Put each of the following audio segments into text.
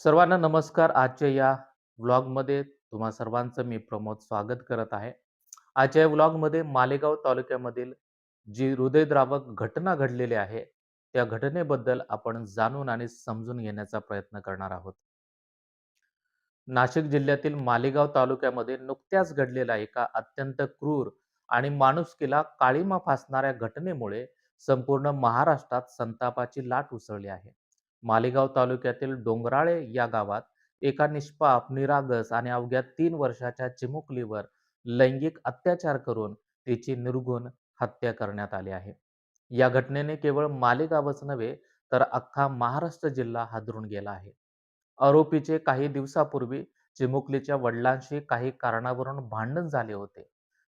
सर्वांना नमस्कार. आजच्या या व्लॉगमध्ये तुम्हा सर्वांचं मी प्रमोद स्वागत करत आहे. आजच्या या व्लॉगमध्ये मालेगाव तालुक्यामधील जी हृदयद्रावक घटना घडलेली आहे, त्या घटनेबद्दल आपण जाणून आणि समजून घेण्याचा प्रयत्न करणार आहोत. नाशिक जिल्ह्यातील मालेगाव तालुक्यामध्ये नुकत्याच घडलेल्या एका अत्यंत क्रूर आणि माणुसकीला काळीमा फासणाऱ्या घटनेमुळे संपूर्ण महाराष्ट्रात संतापाची लाट उसळली आहे. मालेगाव तालुक्यातील डोंगराळे या गावात एका निष्पाप, निरागस आणि अवघ्या तीन वर्षाच्या चिमुकलीवर लैंगिक अत्याचार करून तिची निर्गुण हत्या करण्यात आली आहे. या घटनेने केवळ मालेगावच नव्हे तर अख्खा महाराष्ट्र जिल्हा हादरून गेला आहे. आरोपीचे काही दिवसापूर्वी चिमुकलीच्या वडिलांशी काही कारणावरून भांडण झाले होते.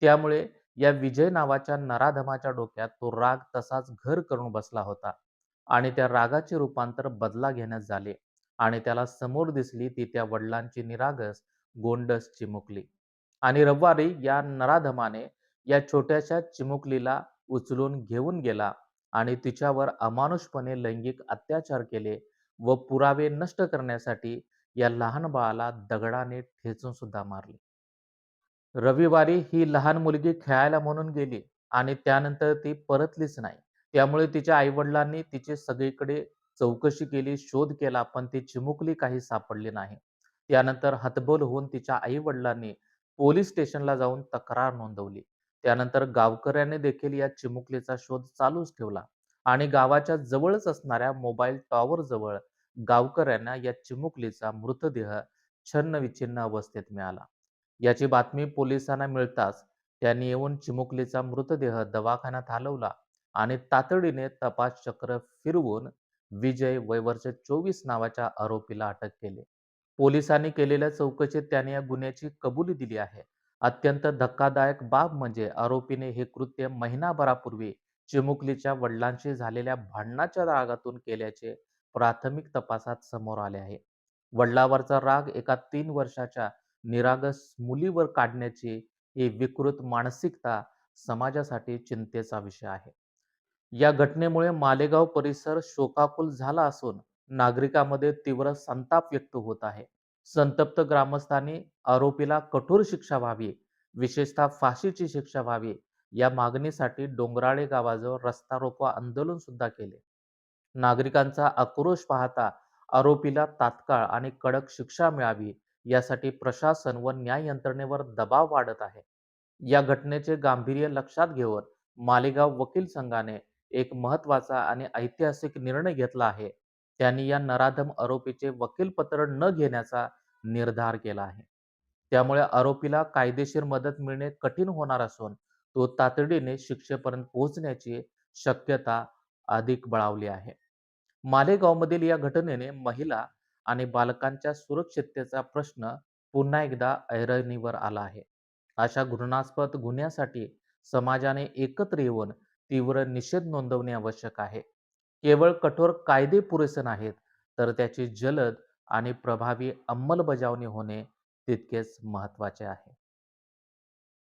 त्यामुळे या विजय नावाच्या नराधमाच्या डोक्यात तो राग तसाच घर करून बसला होता आणि त्या रागाचे रूपांतर बदला घेण्यात झाले आणि त्याला समोर दिसली ती त्या वडिलांची निरागस, गोंडस चिमुकली. आणि रविवारी या नराधमाने या छोट्याशा चिमुकलीला उचलून घेऊन गेला आणि तिच्यावर अमानुषपणे लैंगिक अत्याचार केले व पुरावे नष्ट करण्यासाठी या लहान बाळाला दगडाने ठेचून सुद्धा मारले. रविवारी ही लहान मुलगी खेळायला म्हणून गेली आणि त्यानंतर ती परतलीच नाही. त्यामुळे तिच्या आईवडिलांनी तिचे सगळीकडे चौकशी केली, शोध केला, पण ती चिमुकली काही सापडली नाही. त्यानंतर हतबल होऊन तिच्या आई-वडिलांनी पोलीस स्टेशनला जाऊन तक्रार नोंदवली. त्यानंतर गावकऱ्यांनी देखील या चिमुकलीचा शोध चालूच ठेवला आणि गावाच्या जवळच असणाऱ्या मोबाईल टॉवरजवळ गावकऱ्यांना या चिमुकलीचा मृतदेह छन्नविच्छिन्न अवस्थेत मिळाला. याची बातमी पोलिसांना मिळताच त्यांनी येऊन चिमुकलीचा मृतदेह दवाखान्यात हलवला आणि तातडीने तपास चक्र फिरवून विजय वयवर्ष चोवीस नावाच्या आरोपीला अटक केली. पोलिसांनी केलेल्या चौकशीत त्याने या गुन्ह्याची कबुली दिली आहे. अत्यंत धक्कादायक बाब म्हणजे आरोपीने हे कृत्य महिनाभरापूर्वी चिमुकलीच्या वडिलांशी झालेल्या भांडणाच्या रागातून केल्याचे प्राथमिक तपासात समोर आले आहे. वडिलांवरचा राग एका तीन वर्षाच्या निरागस मुलीवर काढण्याची ही विकृत मानसिकता समाजासाठी चिंतेचा विषय आहे. या घटनेमुळे मालेगाव परिसर शोकाकुल झाला असून नागरिकांमध्ये तीव्र संताप व्यक्त होत आहे. संतप्त ग्रामस्थांनी आरोपीला कठोर शिक्षा व्हावी, विशेषतः फाशीची शिक्षा व्हावी या मागणीसाठी डोंगराळे गावाजवळ रस्ता रोको आंदोलन सुद्धा केले. नागरिकांचा आक्रोश पाहता आरोपीला तात्काळ आणि कडक शिक्षा मिळावी यासाठी प्रशासन व न्याय यंत्रणेवर दबाव वाढत आहे. या घटनेचे गांभीर्य लक्षात घेऊन मालेगाव वकील संघाने एक महत्त्वाचा आणि ऐतिहासिक निर्णय घेतला आहे. त्यांनी या नराधम आरोपीचे वकीलपत्र न घेण्याचा निर्धार केला आहे. त्यामुळे आरोपीला कायदेशीर मदत मिळणे कठीण होणार असून तो तातडीने शिक्षेपर्यंत पोहोचण्याची शक्यता अधिक बळावली आहे. मालेगावमधील या घटनेने महिला आणि बालकांच्या सुरक्षिततेचा प्रश्न पुन्हा एकदा ऐरणीवर आला आहे. अशा घृणास्पद गुन्ह्यासाठी समाजाने एकत्र येऊन तीव्र निषेध नोंदवणे आवश्यक आहे. केवळ कठोर कायदे पुरेसे नाहीत, तर त्याची जलद आणि प्रभावी अंमलबजावणी होणे तितकेच महत्त्वाचे आहे.